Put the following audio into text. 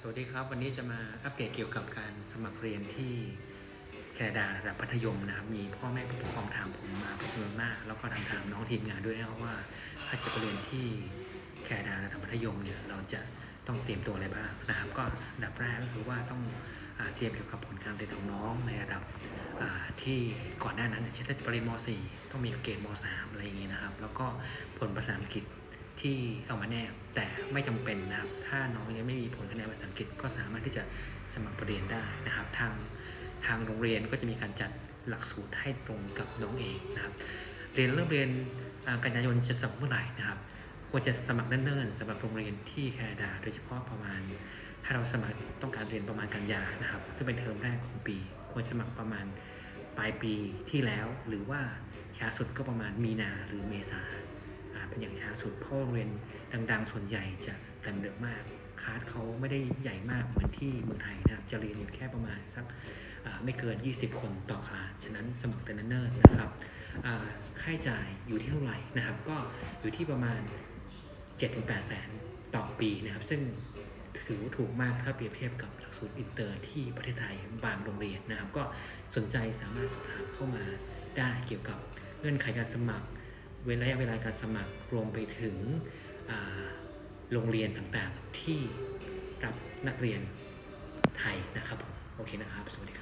สวัสดีครับ วันนี้จะมาอัปเดตเกี่ยวกับการสมัครเรียนที่แคนาดาระดับมัธยมนะครับ มีพ่อแม่ผู้ปกครองถามผมมาเป็นจำนวนมาก แล้วก็ถามถามน้องทีมงานด้วยนะครับว่าถ้าจะไปเรียนที่แคนาดาระดับมัธยมเนี่ยเราจะต้องเตรียมตัวอะไรบ้างนะครับ ก็อันดับแรกก็คือว่าต้องเตรียมเกี่ยวกับผลการเรียนของน้องในระดับที่ก่อนหน้านั้นเช่นถ้าจะไปเรียนม .4 ต้องมีเกรดม .3 อะไรอย่างงี้นะครับ แล้วก็ผลภาษาอังกฤษ ที่เอามาแนบแต่ไม่จำเป็นนะครับ ถ้าน้องยังไม่มีผลคะแนนภาษาอังกฤษก็สามารถที่จะสมัครเรียนได้นะครับ ทางทางโรงเรียนก็จะมีการจัดหลักสูตรให้ตรงกับน้องเองนะครับ เรียนเริ่มเรียนกันยายนจะสมัครเมื่อไหร่นะครับควรจะสมัครเนิ่นๆสำหรับโรงเรียนที่แคนาดา โดยเฉพาะประมาณ ถ้าเราสมัครต้องการเรียนประมาณกันยานะครับซึ่งเป็นเทอมแรกของปี ควรสมัครประมาณปลายปีที่แล้ว หรือว่าช้าสุดก็ประมาณมีนาหรือเมษา เป็นอย่างช้าสุดเพราะโรงเรียนดัง ๆ ส่วนใหญ่จะเต็มเยอะมากคลาสเขาไม่ได้ใหญ่มากเหมือนที่เมืองไทยนะครับจะเรียนแค่ประมาณสักไม่เกิน 20 คนต่อคลาสฉะนั้นสมัครแต่เนิ่นๆนะครับค่าใช้จ่ายอยู่ที่เท่าไหร่นะครับ ก็อยู่ที่ประมาณ 7-8แสนต่อปีนะครับ ซึ่งถือว่าถูกมากถ้าเปรียบเทียบกับหลักสูตรอินเตอร์ที่ประเทศไทยบางโรงเรียนนะครับ ก็สนใจสามารถสอบถามเข้ามาได้เกี่ยวกับเงื่อนไขการสมัคร เว้นระยะเวลาการสมัครรวมไปถึงโรงเรียนต่างๆที่รับนักเรียนไทยนะครับผมโอเคนะครับ สวัสดีครับ